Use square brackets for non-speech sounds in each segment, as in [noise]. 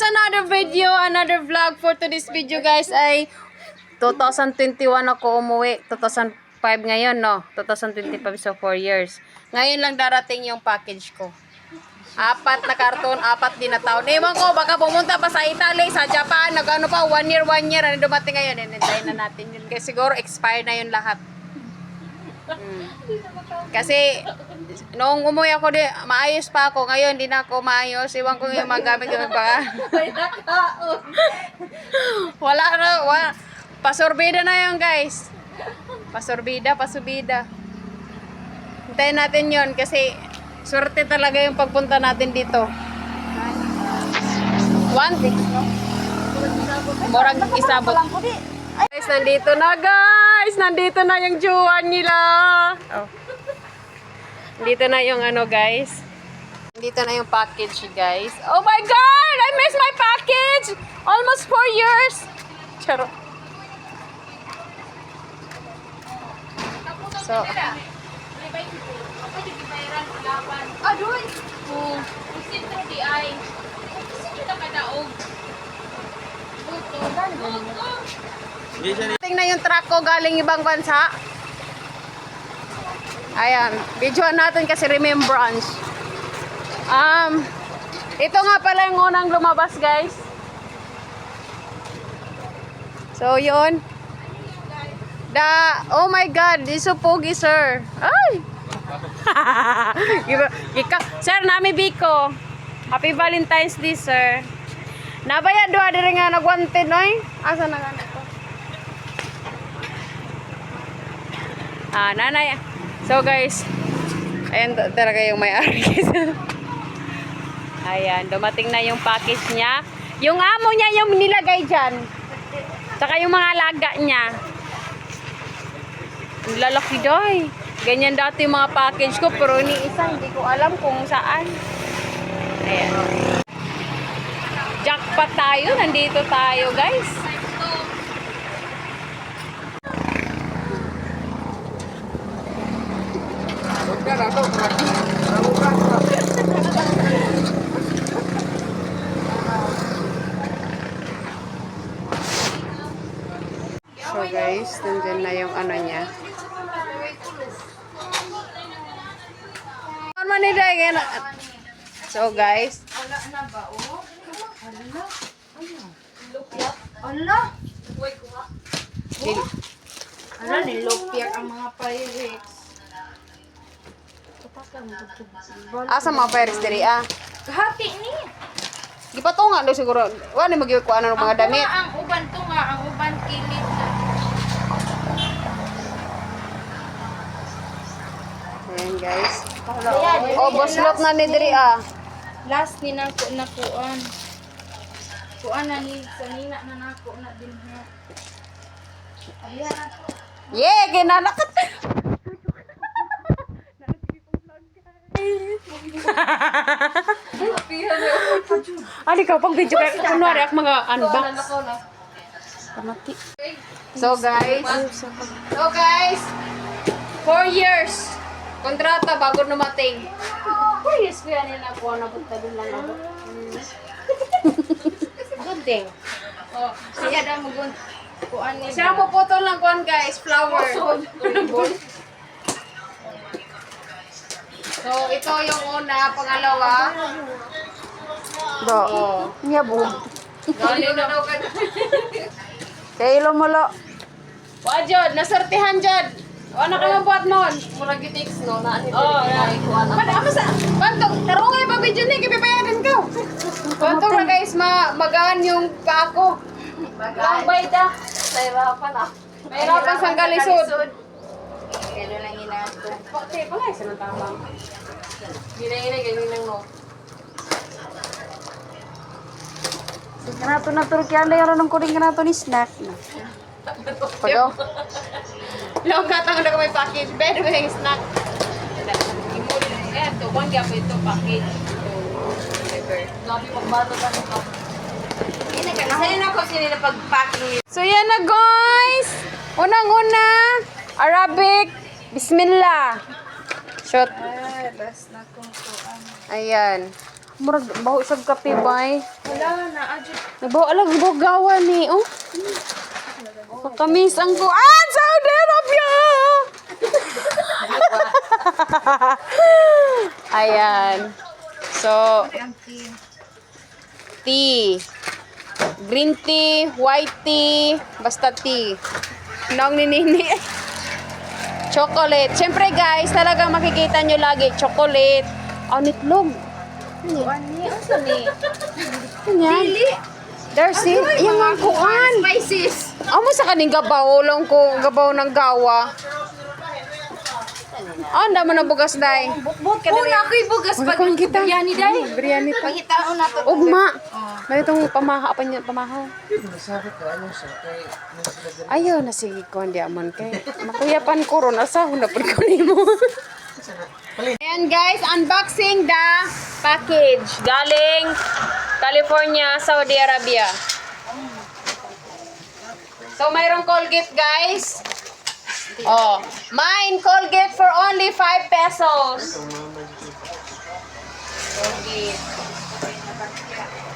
another video, another vlog for today's video guys ay 2021 ako umuwi. 2005 ngayon, no? 2025 so 4 years. Ngayon lang darating yung package ko. Apat na karton, apat din na taon. Ewan ko, baka pumunta pa sa Italy, sa Japan, nag ano pa, one year, one year, ano dumating ngayon, hinintay na natin yun. Kasi siguro expired na yun lahat. Hmm. Kasi, noong umuwi ako, di, maayos pa ako. Ngayon, di na ako maayos. Iwan ko yung mga gamit ko pa. [laughs] wala na, wala. Pasorbida na yun, guys. Pasorbida, pasubida. Hintayin natin yon kasi swerte talaga yung pagpunta natin dito. One. Morag isabot. Guys, nandito na guys! Nandito na yung juwan nila! Oh. Nandito na yung ano guys. Nandito na yung package guys. Oh my God! I missed my package! Almost four years! Charo. So, Adoy! Oo. Sintro di ay. Sintro na kadaog. Tingnan na yung truck ko galing ibang bansa. Ayan, videoan natin kasi remembrance. Um, ito nga pala yung unang lumabas, guys. So, yun. Da, oh my God, this so pogi, sir. Ay! [laughs] Gika, sir, nami Biko. Happy Valentine's Day, sir. Nabaya doa diri nga nagwanted, noy. Asa na nga nito? Ah, nanay. So guys, ayan ta- talaga yung may-ari. [laughs] ayan, dumating na yung package niya. Yung amo niya yung nilagay dyan. Tsaka yung mga alaga niya. Lalaki doy. Ganyan dati yung mga package ko, pero ni isa hindi ko alam kung saan. Ayan. Jackpot tayo. Nandito tayo, guys. So guys, nandyan na yung ano niya. Ano? So guys, Wala na ba, oh? Hala. Lupyak. Hala. Uy, kuha. dil- Hala, nilupyak ang mga pirates. asa mga pairs diri ah. Hati ni. Gipatungan daw siguro. Wala ni magikuan ng mga damit. Ang, uban to nga, ang uban kilid na. Ayan guys. Ayan, Oh, boslot na ni diri ah. Last ni nako na kuan. Na ni sa nina na nako na din ha. Ayan. Yeah, ginanakat. Ali ka pag video kay kunwari ak mga unbox. Kamati. So guys, so guys, four years kontrata bago numating. Four years ko yan yung nakuha na doon lang ako. Good thing. Oh, siya daw mugun. Kuan ni. Siya mo putol ng kuan guys, flower. [laughs] So ito yung una, pangalawa. Do. Oh. Niya bu. Gano na daw ka. Kay ilo mo lo. Wa jud, nasortihan jud. Ano ka man buhat mon? Murag gitix no na ani. Oh, kuan. Kada ama sa Bantog, tarungay pa video ni gibibayaran ko. Bantog na guys, ma magaan yung pa ako. Ang bayda. Sa hirapan ah. Mahirapan sang kalisod. Kailan lang inato. Bakit pala isa ng tama. Ginay-ginay ganyan lang no. Kanato na turkyan na yung ranong kuring kanato ni snack na. Pagaw. [laughs] Long katang na may package. Ba yung snack? Eh, ito, bang gapo ito package. Gabi pagbato ka na pag-packing So yan na guys. Unang-una, Arabic. Bismillah. Shot. Ay, bas na kung kuan. Ayan. Murag baho sa kape bay. Wala na, adyo. Nabaho alag nabaho gawa ni oh. Kakamis ang ko. Ah, Saudi [laughs] Arabia! Ayan. So, tea. Green tea, white tea, basta tea. Nang ninini. [laughs] Chocolate. Siyempre guys, talaga makikita nyo lagi, chocolate. Ang itlog. Wani, asa ni? Kanya. Darcy, yung mga kuan. Spices. Amo sa kaning gabaw, lang ko gabaw ng gawa. Ah, anda mo na bugas day. Bukbuk ka na. Una ko'y bugas pag Kuan kita. biryani day. Biryani ta. Pangitaon na to. Ugma. May itong pamaha pa niya, pamahaw. Ayaw na sige ko hindi amon kay. Makuyapan ko ron asahon na pud ko nimo. Ayan guys, unboxing the package galing California, Saudi Arabia. So mayroong Colgate guys. Oh, mine Colgate for only 5 pesos. Colgate.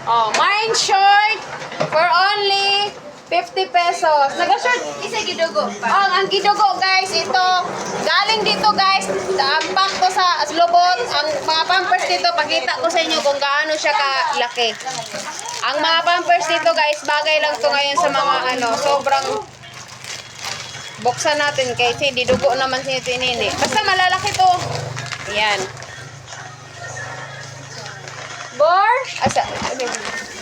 Oh, mine short for only 50 pesos. Nag-short Isa gidugo pa. ang ang gidugo guys ito galing dito guys ampak ko sa lubot ang mga pampers dito pakita ko sa inyo kung gaano siya kalaki ang mga pampers dito guys bagay lang to ngayon sa mga ano sobrang buksan natin kasi didugo naman si Tinini basta malalaki to yan Bor? Asa?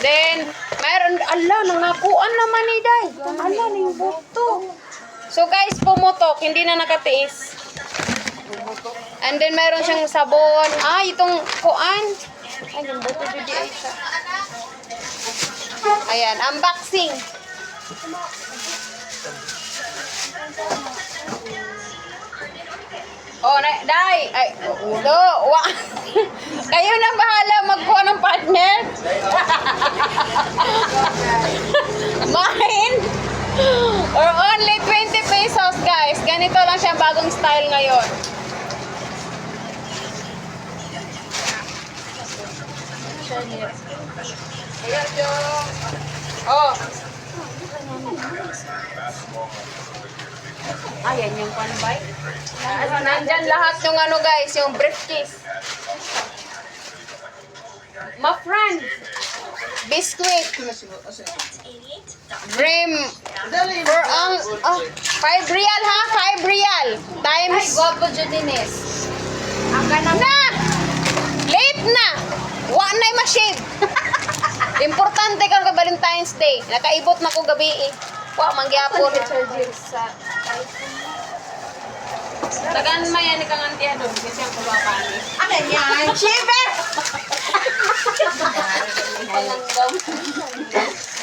Then, mayroon, ala, nangakuan naman ni Day. Ala, ning buto. So guys, pumutok, hindi na nakatiis. And then mayroon siyang sabon. Ah, itong kuan. Ay, yung buto dito ay. Ayan, unboxing. Oh, na, Day. Ay, do, wa. [laughs] Kayo na bahala magkuha ng partner. Mine. Or only 20 pesos, guys. Ganito lang siya bagong style ngayon. Ayan, Jo. Oh. Ayan yung panbay. Nandyan lahat yung ano guys, yung briefcase. My friend. Biscuit. Dream. For ang, oh, 5 real ha? 5 real. Ay, Times. guwapo Judines. Ang ganang Na! Late na! Wa na ma-shave. Importante kang ka Valentine's Day. Nakaibot na ko gabi eh. Wa, mangyapon. Tagan mayan ni kang antiya doon kasi ang kababani. Ano yan? Shiver!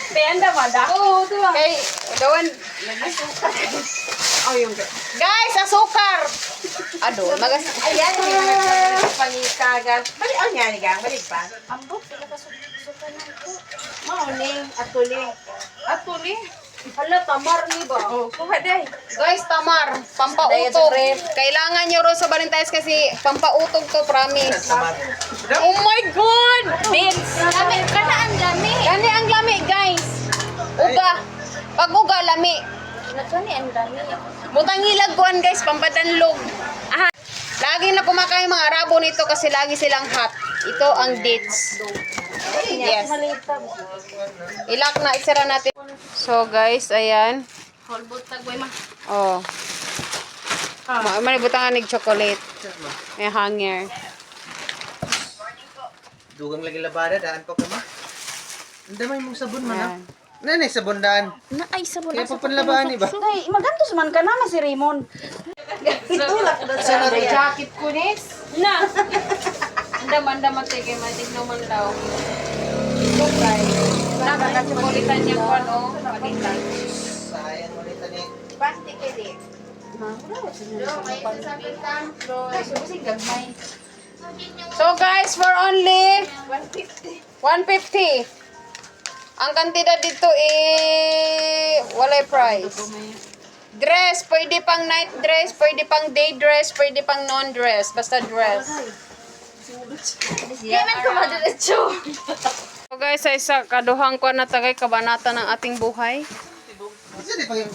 Penda ba da? Oo, diba? Kay, dawan. Oh, yung Guys, asukar! Ado, magas... Ayan, yung pangikagan. Balik ang yan, gang. Balik pa. Ambot, sila kasuka na ito. Mauning, atuling. Atuli. Hala, tamar ni ba? Oh, kuha day. Guys, tamar, pampautog. Kailangan nyo rin sa Valentine's kasi pampautog to, promise. Oh my God! Vince! Lami, kana ang lami. Gani ang lami, guys. Uga. Pag uga, lami. Nagkani ang lami. Butang ilagkuan, guys, pampadanlog. Aha. Lagi na kumakain mga Arabo nito kasi lagi silang hot. Ito ang dates. Yes. Ilak na, isira natin. So, guys, ayan. Holbot tagway ma. Oh. Ma Malibutang anig chocolate. May hanger. Dugang lagi labada, daan pa ka ma. Ang damay mong sabon man ah. Nanay, daan. Na ay sabon Kaya pa panlabaan iba. Day, magantos man ka na, si Raymond. Itulak na sa Sana Jacket ko, Nis. Na. [laughs] Andam-andam at sige, matigno man daw. Lugay. Nakakasimulitan niya ko, ano, palitan. Sayang ulit ni. Pasti kedi. So guys, for only 150. Ang kantidad dito eh walay price. Dress, pwede pang night dress, pwede pang day dress, pwede pang non-dress, basta dress. Di man ko madiretso. So guys, sa isa kaduhang ko na tagay kabanata ng ating buhay. Di pag yung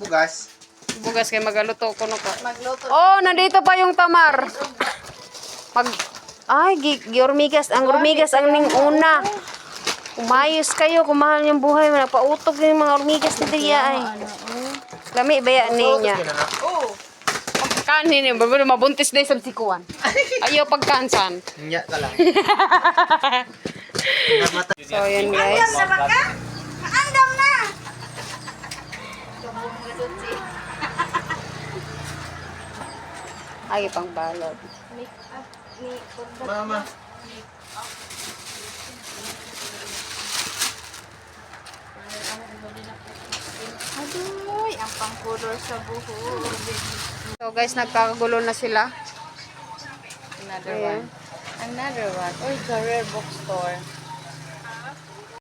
bugas. Bugas kay magaluto ko no ko. Magluto. Oh, nandito pa yung tamar. Mag Ay, gi, giormigas, ang ormigas ang ning una. Umayos kayo, kung mahal yung buhay, nagpautok yung mga ormigas ni Tia ay. Lami baya niya. Oh. Kanin yung babae, mabuntis na isang sikuan. Ayaw pagkansan. Nya ka lang. [laughs] So, yun guys. Andam na! Ay, pang balot. Mama. Aduy, ang pangkulor sa buhok. So guys, nagkakagulo na sila. Another Ayan. one. Another one. Uy, career bookstore.